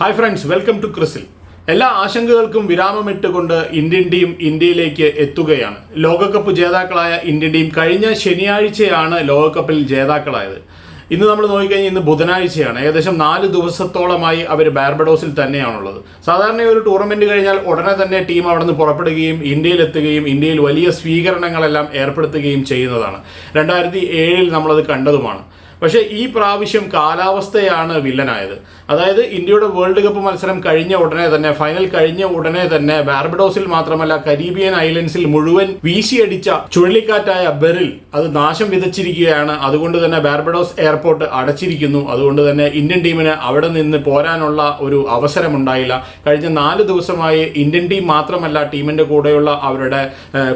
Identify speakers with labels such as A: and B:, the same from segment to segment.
A: Hi friends welcome to ക്രിസിൽ എല്ലാ ആശങ്കകൾക്കും വിരാമമിട്ടുകൊണ്ട് ഇന്ത്യൻ ടീം ഇന്ത്യയിലേക്ക് എത്തുകയാണ്. ലോകകപ്പ് ജേതാക്കളായ ഇന്ത്യൻ ടീം കഴിഞ്ഞ ശനിയാഴ്ചയാണ് ലോകകപ്പിൽ ജേതാക്കളായത്. ഇന്ന് നമ്മൾ നോക്കിക്കഴിഞ്ഞാൽ ഇന്ന് ബുധനാഴ്ചയാണ്. ഏകദേശം നാല് ദിവസത്തോളമായി അവർ ബാർബഡോസിൽ തന്നെയാണുള്ളത്. സാധാരണ ഒരു ടൂർണമെന്റ് കഴിഞ്ഞാൽ ഉടനെ തന്നെ ടീം അവിടെ നിന്ന് പുറപ്പെടുകയും ഇന്ത്യയിലെത്തുകയും ഇന്ത്യയിൽ വലിയ സ്വീകരണങ്ങളെല്ലാം ഏർപ്പെടുത്തുകയും ചെയ്യുന്നതാണ്. രണ്ടായിരത്തി ഏഴിൽ നമ്മളത് കണ്ടതുമാണ്. പക്ഷേ ഈ പ്രാവശ്യം കാലാവസ്ഥയാണ് വില്ലനായത്. അതായത് ഇന്ത്യയുടെ വേൾഡ് കപ്പ് മത്സരം കഴിഞ്ഞ ഉടനെ തന്നെ ഫൈനൽ കഴിഞ്ഞ ഉടനെ തന്നെ ബാർബഡോസിൽ മാത്രമല്ല കരീബിയൻ ഐലൻഡ്സിൽ മുഴുവൻ വീശിയടിച്ച ചുഴലിക്കാറ്റായ ബെറിൽ അത് നാശം വിതച്ചിരിക്കുകയാണ്. അതുകൊണ്ട് തന്നെ ബാർബഡോസ് എയർപോർട്ട് അടച്ചിരിക്കുന്നു. അതുകൊണ്ട് തന്നെ ഇന്ത്യൻ ടീമിന് അവിടെ നിന്ന് പോരാനുള്ള ഒരു അവസരമുണ്ടായില്ല. കഴിഞ്ഞ നാല് ദിവസമായി ഇന്ത്യൻ ടീം മാത്രമല്ല ടീമിന്റെ കൂടെയുള്ള അവരുടെ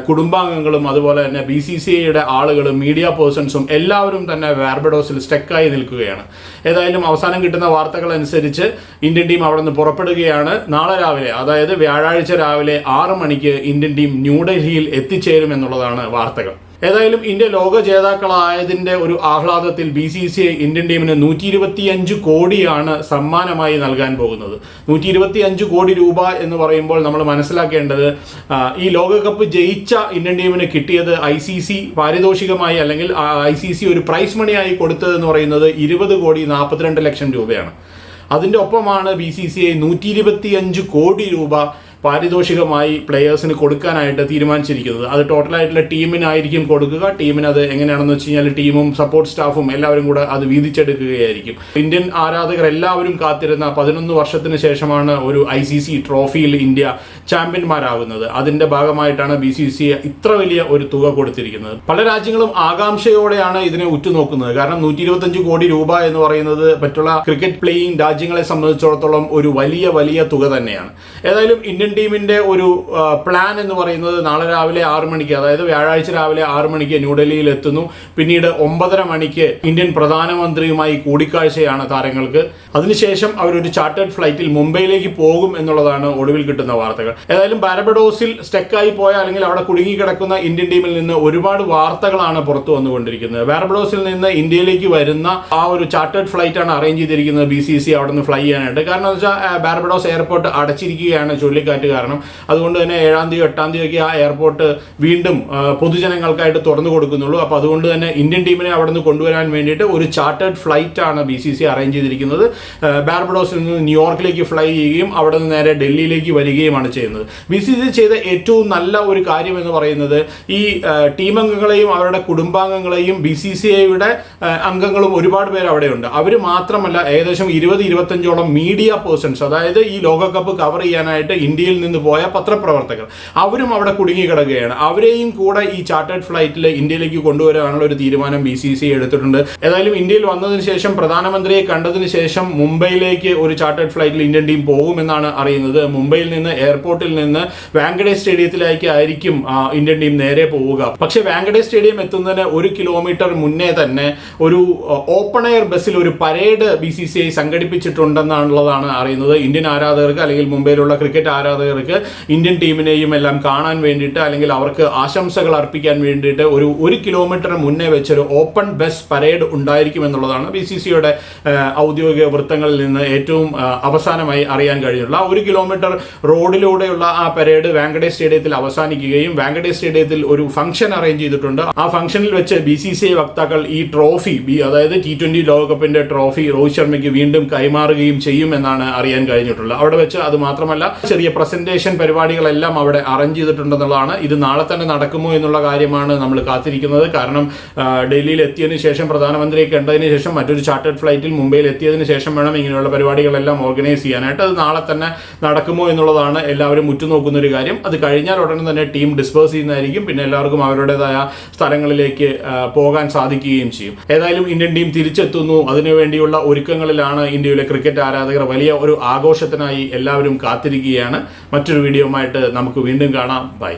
A: കുടുംബാംഗങ്ങളും അതുപോലെ തന്നെ ബി സി സി ഐയുടെ ആളുകളും മീഡിയ പേഴ്സൺസും എല്ലാവരും തന്നെ ബാർബഡോസിൽ സ്റ്റക്കായി നിൽക്കുകയാണ്. ഏതായാലും അവസാനം കിട്ടുന്ന വാർത്തകൾ അനുസരിച്ച് ഇന്ത്യൻ ടീം അവിടെ നിന്ന് പുറപ്പെടുകയാണ്. നാളെ രാവിലെ അതായത് വ്യാഴാഴ്ച രാവിലെ ആറ് മണിക്ക് ഇന്ത്യൻ ടീം ന്യൂഡൽഹിയിൽ എത്തിച്ചേരും എന്നുള്ളതാണ് വാർത്തകൾ. ഏതായാലും ഇന്ത്യ ലോക ജേതാക്കളായതിന്റെ ഒരു ആഹ്ലാദത്തിൽ B C C I Indian ടീമിന് നൂറ്റി ഇരുപത്തിയഞ്ച് കോടിയാണ് സമ്മാനമായി നൽകാൻ പോകുന്നത്. നൂറ്റി ഇരുപത്തിയഞ്ച് കോടി രൂപ എന്ന് പറയുമ്പോൾ നമ്മൾ മനസ്സിലാക്കേണ്ടത് ഈ ലോകകപ്പ് ജയിച്ച ഇന്ത്യൻ ടീമിന് കിട്ടിയത് ഐ സി സി പാരിതോഷികമായി അല്ലെങ്കിൽ ഐ സി സി ഒരു പ്രൈസ് മണിയായി കൊടുത്തതെന്ന് പറയുന്നത് ഇരുപത് കോടി നാൽപ്പത്തിരണ്ട് ലക്ഷം രൂപയാണ്. അതിന്റെ ഒപ്പമാണ് ബി സി സി ഐ നൂറ്റി ഇരുപത്തിയഞ്ച് കോടി രൂപ പാരിതോഷികമായി പ്ലെയേഴ്സിന് കൊടുക്കാനായിട്ട് തീരുമാനിച്ചിരിക്കുന്നത്. അത് ടോട്ടലായിട്ടുള്ള ടീമിനായിരിക്കും കൊടുക്കുക. ടീമിന് അത് എങ്ങനെയാണെന്ന് വെച്ച് കഴിഞ്ഞാൽ ടീമും സപ്പോർട്ട് സ്റ്റാഫും എല്ലാവരും കൂടെ അത് വീതിച്ചെടുക്കുകയായിരിക്കും. ഇന്ത്യൻ ആരാധകർ എല്ലാവരും കാത്തിരുന്ന പതിനൊന്ന് വർഷത്തിന് ശേഷമാണ് ഒരു ഐ സി സി ട്രോഫിയിൽ ഇന്ത്യ ചാമ്പ്യന്മാരാകുന്നത്. അതിന്റെ ഭാഗമായിട്ടാണ് ബി സി സി ഇത്ര വലിയ ഒരു തുക കൊടുത്തിരിക്കുന്നത്. പല രാജ്യങ്ങളും ആകാംക്ഷയോടെയാണ് ഇതിനെ ഉറ്റുനോക്കുന്നത്. കാരണം നൂറ്റി ഇരുപത്തഞ്ച് കോടി രൂപ എന്ന് പറയുന്നത് മറ്റുള്ള ക്രിക്കറ്റ് പ്ലേയിങ് രാജ്യങ്ങളെ സംബന്ധിച്ചിടത്തോളം ഒരു വലിയ വലിയ തുക തന്നെയാണ്. ഏതായാലും ഇന്ത്യൻ ടീമിന്റെ ഒരു പ്ലാൻ എന്ന് പറയുന്നത് നാളെ രാവിലെ ആറ് മണിക്ക് അതായത് വ്യാഴാഴ്ച രാവിലെ ആറ് മണിക്ക് ന്യൂഡൽഹിയിൽ എത്തുന്നു. പിന്നീട് ഒമ്പതര മണിക്ക് ഇന്ത്യൻ പ്രധാനമന്ത്രിയുമായി കൂടിക്കാഴ്ചയാണ് താരങ്ങൾക്ക്. അതിനുശേഷം അവരൊരു ചാർട്ടേഡ് ഫ്ലൈറ്റിൽ മുംബൈയിലേക്ക് പോകും എന്നുള്ളതാണ് ഒടുവിൽ കിട്ടുന്ന വാർത്തകൾ. ഏതായാലും ബാരബഡോസിൽ സ്റ്റെക്കായി പോയ അല്ലെങ്കിൽ അവിടെ കുടുങ്ങിക്കിടക്കുന്ന ഇന്ത്യൻ ടീമിൽ നിന്ന് ഒരുപാട് വാർത്തകളാണ് പുറത്തു വന്നുകൊണ്ടിരിക്കുന്നത്. ബാരബഡോസിൽ നിന്ന് ഇന്ത്യയിലേക്ക് വരുന്ന ആ ഒരു ചാർട്ടേഡ് ഫ്ലൈറ്റ് ആണ് അറേഞ്ച് ചെയ്തിരിക്കുന്നത് ബി സി സി അവിടെ നിന്ന് ഫ്ലൈ ചെയ്യാനായിട്ട്. കാരണം എന്ന് വെച്ചാൽ ബാരബഡോസ് എയർപോർട്ട് അടച്ചിരിക്കുകയാണ് ചുഴലിക്കാറ്റ് കാരണം. അതുകൊണ്ട് തന്നെ ഏഴാം തീയതി എട്ടാം തീയതിയൊക്കെ ആ എയർപോർട്ട് വീണ്ടും പൊതുജനങ്ങൾക്കായിട്ട് തുറന്നു കൊടുക്കുന്നുള്ളൂ. അപ്പോൾ അതുകൊണ്ട് തന്നെ ഇന്ത്യൻ ടീമിനെ അവിടെ നിന്ന് കൊണ്ടുവരാൻ വേണ്ടിയിട്ട് ഒരു ചാർട്ടേഡ് ഫ്ലൈറ്റ് ആണ് ബി സി സി അറേഞ്ച് ചെയ്തിരിക്കുന്നത്. ബാർബഡോസിൽ നിന്ന് ന്യൂയോർക്കിലേക്ക് ഫ്ലൈ ചെയ്യുകയും അവിടെ നിന്ന് നേരെ ഡൽഹിയിലേക്ക് വരികയുമാണ് ചെയ്യുന്നത്. ബി സി സി ചെയ്ത ഏറ്റവും നല്ല ഒരു കാര്യം എന്ന് പറയുന്നത് ഈ ടീം അംഗങ്ങളെയും അവരുടെ കുടുംബാംഗങ്ങളെയും ബി സി സി ഐയുടെ അംഗങ്ങളും ഒരുപാട് പേര് അവിടെയുണ്ട്. അവർ മാത്രമല്ല ഏകദേശം ഇരുപത് ഇരുപത്തഞ്ചോളം മീഡിയ പേഴ്സൺസ് അതായത് ഈ ലോകകപ്പ് കവർ ചെയ്യാനായിട്ട് ഇന്ത്യയിൽ നിന്ന് പോയ പത്രപ്രവർത്തകർ. അവരും അവിടെ കുടുങ്ങിക്കിടക്കുകയാണ്. അവരെയും കൂടെ ഈ ചാർട്ടേഡ് ഫ്ലൈറ്റിൽ ഇന്ത്യയിലേക്ക് കൊണ്ടുവരാനുള്ള ഒരു തീരുമാനം ബി സി സി എടുത്തിട്ടുണ്ട്. ഏതായാലും ഇന്ത്യയിൽ വന്നതിന് ശേഷം പ്രധാനമന്ത്രിയെ കണ്ടതിന് ശേഷം മുംബൈയിലേക്ക് ഒരു ചാർട്ടേഡ് ഫ്ലൈറ്റിൽ ഇന്ത്യൻ ടീം പോകുമെന്നാണ് അറിയുന്നത്. മുംബൈയിൽ നിന്ന് എയർപോർട്ടിൽ നിന്ന് വാങ്കഡേ സ്റ്റേഡിയത്തിലേക്ക് ആയിരിക്കും ഇന്ത്യൻ ടീം നേരെ പോവുക. പക്ഷെ വാങ്കഡേ സ്റ്റേഡിയം എത്തുന്നതിന് ഒരു കിലോമീറ്റർ മുന്നേ തന്നെ ഒരു ഓപ്പൺ എയർ ബസ്സിൽ ഒരു parade B C C I സംഘടിപ്പിച്ചിട്ടുണ്ടെന്നുള്ളതാണ് അറിയുന്നത്. ഇന്ത്യൻ ആരാധകർക്ക് അല്ലെങ്കിൽ മുംബൈയിലുള്ള ക്രിക്കറ്റ് ആരാധകർക്ക് ഇന്ത്യൻ ടീമിനെയും എല്ലാം കാണാൻ വേണ്ടിയിട്ട് അല്ലെങ്കിൽ അവർക്ക് ആശംസകൾ അർപ്പിക്കാൻ വേണ്ടിയിട്ട് ഒരു ഒരു കിലോമീറ്റർ മുന്നേ വെച്ചൊരു ഓപ്പൺ ബസ് പരേഡ് ഉണ്ടായിരിക്കും എന്നുള്ളതാണ് ബി സി സിയുടെ ഔദ്യോഗിക വൃത്തങ്ങളിൽ നിന്ന് ഏറ്റവും അവസാനമായി അറിയാൻ കഴിഞ്ഞുള്ള ഒരു കിലോമീറ്റർ റോഡിലൂടെയുള്ള ആ പരേഡ് വാങ്കഡേ സ്റ്റേഡിയത്തിൽ അവസാനിക്കുകയും വാങ്കഡേ സ്റ്റേഡിയത്തിൽ ഒരു ഫംഗ്ഷൻ അറേഞ്ച് ചെയ്തിട്ടുണ്ട്. ആ ഫംഗ്ഷനിൽ വെച്ച് ബി സി സി ഐ വക്താക്കൾ ഈ ട്രോഫി ബി അതായത് ടി ട്വന്റി ലോകകപ്പിന്റെ ട്രോഫി രോഹിത് ശർമ്മയ്ക്ക് വീണ്ടും കൈമാറുകയും ചെയ്യും എന്നാണ് അറിയാൻ കഴിഞ്ഞിട്ടുള്ളത്. അവിടെ വെച്ച് അത് മാത്രമല്ല ചെറിയ പ്രസന്റേഷൻ പരിപാടികളെല്ലാം അവിടെ അറേഞ്ച് ചെയ്തിട്ടുണ്ടെന്നുള്ളതാണ്. ഇത് നാളെ തന്നെ നടക്കുമോ എന്നുള്ള കാര്യമാണ് നമ്മൾ കാത്തിരിക്കുന്നത്. കാരണം ഡൽഹിയിൽ എത്തിയതിന് ശേഷം പ്രധാനമന്ത്രിയെ കണ്ടതിന് ശേഷം മറ്റൊരു ചാർട്ടേഡ് ഫ്ലൈറ്റിൽ മുംബൈയിൽ എത്തിയതിന് ശേഷം വേണം ഇങ്ങനെയുള്ള പരിപാടികളെല്ലാം ഓർഗനൈസ് ചെയ്യാനായിട്ട്. അത് നാളെ തന്നെ നടക്കുമോ എന്നുള്ളതാണ് എല്ലാവരും ഉറ്റുനോക്കുന്ന ഒരു കാര്യം. അത് കഴിഞ്ഞാൽ ഉടനെ തന്നെ ടീം ഡിസ്പേഴ്സ് ചെയ്യുന്നതായിരിക്കും. പിന്നെ എല്ലാവർക്കും അവരുടേതായ സ്ഥലങ്ങളിലേക്ക് പോകാൻ സാധിക്കുകയും ചെയ്യും. ഏതായാലും ഇന്ത്യൻ ടീം തിരിച്ചെത്തുന്നു. അതിനുവേണ്ടിയുള്ള ഒരുക്കങ്ങളിലാണ് ഇന്ത്യയിലെ ക്രിക്കറ്റ് ആരാധകർ വലിയ ഒരു ആഘോഷത്തിനായി എല്ലാവരും കാത്തിരിക്കുകയാണ്. മറ്റൊരു വീഡിയോയുമായിട്ട് നമുക്ക് വീണ്ടും കാണാം. ബൈ.